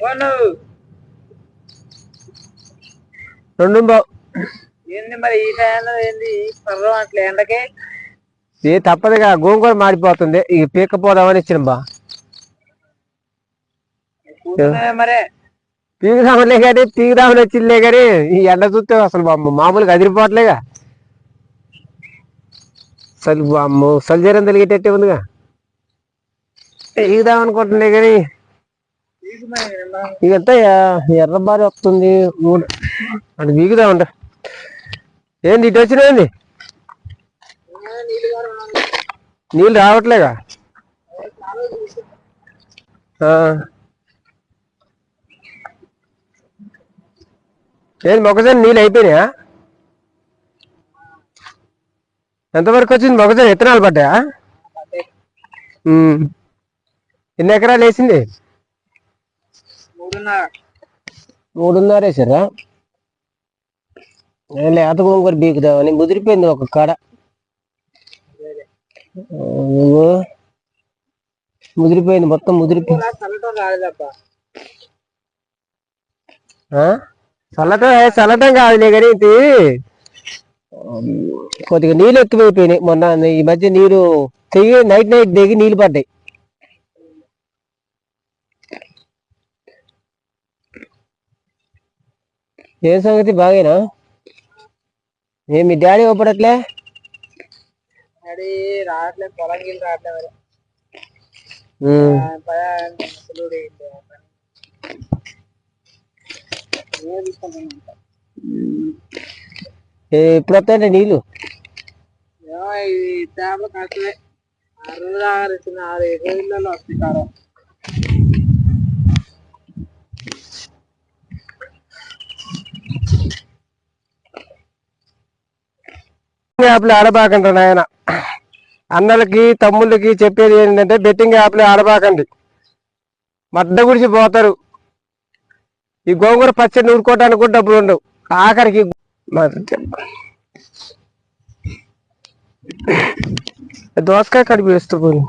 ఓ నువ్వు రెండు ఏంది మరి ఈ టైంలో ఏంది? పర్వం అట్లా ఎండకే? తప్పదుగా గోంగూర మాడిపోతుంది. ఇక పీక్కపోదామని ఇచ్చిన బా. మరే. పీకుదామలే కానీ పీకుదామని వచ్చిందిలే కానీ ఈ ఎండ చూస్తే అసలు బామ్మ మామూలుగా అదిరిపోవట్లేగా. అసలు బామ్మ సల్జరం తెలిగేటట్టే ఉందిగా. పీకుదాం అనుకుంటున్నాయి కానీ ఇదంతా ఎర్రబారి వస్తుంది ఊడ- అది బీగుదామంట ఏంది ఇటు వచ్చినాయండి నీళ్ళు రావట్లేగా? ఆ. ఏంది మొక్కజొన్న నీళ్ళు అయిపోయినాయా? ఎంతవరకు వచ్చింది మొక్కజొన్న విత్తనాలు పడ్డాయా. ఎన్ని ఎకరాలు వేసింది? మూడున్నర. వేసారా? లేత గోంగూర బీకుదామని ముదిరిపోయింది ఒక కాడ. ముదిరిపోయింది మొత్తం ముదిరిపోయింది. చల్లటం? చల్లటం కాదులే కానీ ఇది కొద్దిగా నీళ్ళు ఎక్కువైపోయినాయి మొన్న ఈ మధ్య నీరు తెగి నైట్ నైట్ దిగి నీళ్ళు పడ్డాయి. ఏం సంగతి బాగేనా? ఏ మీ డాడీ ఒప్పడట్లే? అది రావట్లేదు పొలం గిల్లు రావట్లేదు మరి. ఎప్పుడు వస్తాయంటే నీళ్ళు? ఏమో ఇది కష్టమే. ఆరు రోజులు చిన్న ఆరు ఏడు రోజులలో వస్తాయి కారం. యాప్లు ఆడబాకండి నాయన. అన్నలకి తమ్ముళ్ళకి చెప్పేది ఏంటంటే బెట్టింగ్ యాప్లు ఆడబాకండి. మడ్డ గుడిచి పోతారు. ఈ గోంగూర పచ్చడి నూరుకోవడానికి కూడా డబ్బులు ఉండవు. ఆఖరికి దోసకాయ కడిపి వేస్తూ పోయి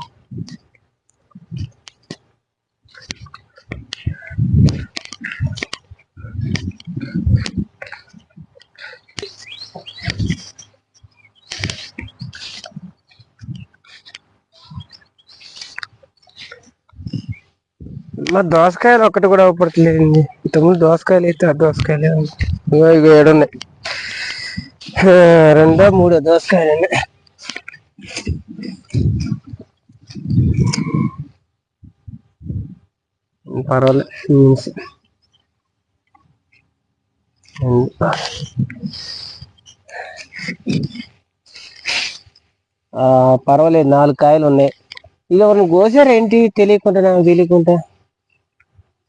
మా దోసకాయలు ఒక్కటి కూడా అవపడట్లేదండి ఇంతకుముందు దోసకాయలు అయితే ఆ దోసకాయలు ఇగో ఇగో ఏడున్నాయి రెండో మూడో దోసకాయలు పర్వాలేదు పర్వాలేదు నాలుగు కాయలు ఉన్నాయి. ఇక ఎవరిని కోసారేంటి తెలియకుండా నాకు తెలియకుండా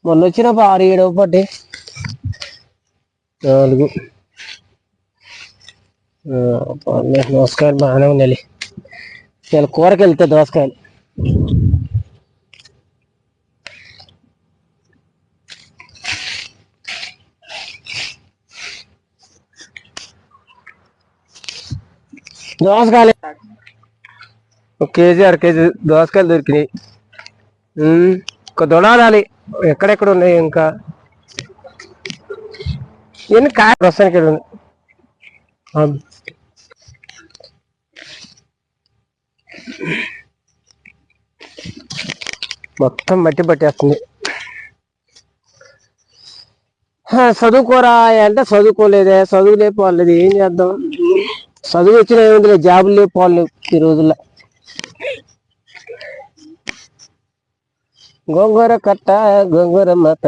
మొన్న వచ్చినప్పుడు ఆరు ఏడు పడ్డాయి నాలుగు. దోసకాయలు బాగానే ఉండాలి చాలా కూరకి వెళ్తాయి దోసకాయలు. దోసకాయలు. ఒక కేజీ అర కేజీ దోసకాయలు దొరికినాయి. ఉమ్, దొడాలి ఎక్కడెక్కడ ఉన్నాయి ఇంకా? ఎన్ని కాయ ప్రస్తుతానికి ఇక్కడ మొత్తం మట్టి పట్టేస్తుంది. చదువుకోరా అంటే చదువుకోలేదే. చదువు లేకపోలేదు ఏం చేద్దాం? చదువు వచ్చిన ఏముంది జాబులు లేకపోలేదు ఈ రోజుల్లో. గోంగూర కట్ట గోంగూర మాత.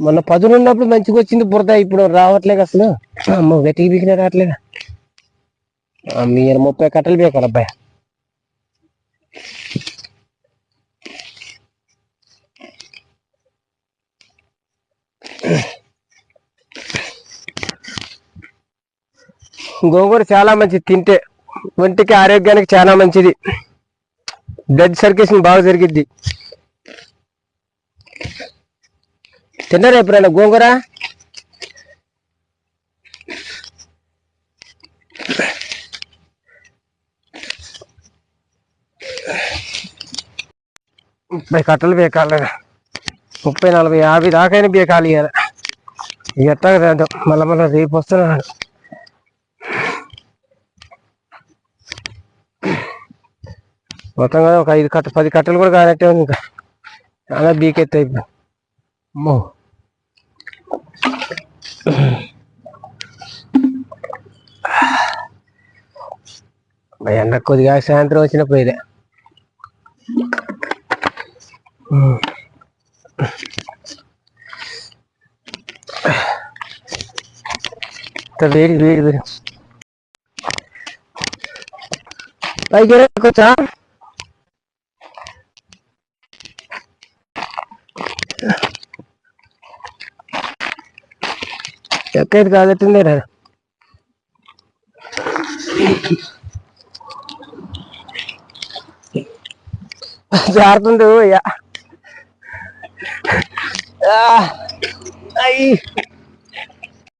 మొన్న పదులు ఉన్నప్పుడు మంచిగా వచ్చింది బురద ఇప్పుడు రావట్లేదు అసలు. అమ్మ గట్టికి బిగిన రావట్లేదు? మీరు ముప్పై కట్టలు బీకాలి అబ్బాయి. గోంగూర చాలా మంచిది తింటే. ఒంటికి ఆరోగ్యానికి చాలా మంచిది. బ్లడ్ సర్క్యులేషన్ బాగా జరిగిద్ది. తిన్నారా ఎప్పుడైనా? గోంగూర? ముప్పై కట్టలు బేకాలి ముప్పై నలభై యాభై దాకైనా బేకాలి ఇక ఎట్టాగ మళ్ళీ మళ్ళీ రేపు వస్తున్నాను. మొత్తం కదా ఒక ఐదు కట్ట పది కట్టలు కూడా కానట్టే ఉంది ఇంకా. చాలా బీకెత్తి ఇప్పుడు అమ్మో. ఎండ కొద్దిగా సాయంత్రం వచ్చినప్పుడు ఇదే వేడి వేడి వేడి. పైకి వచ్చా ఎక్కడికి కాదట్టిందే రా. జారుతుంది అయ్యి.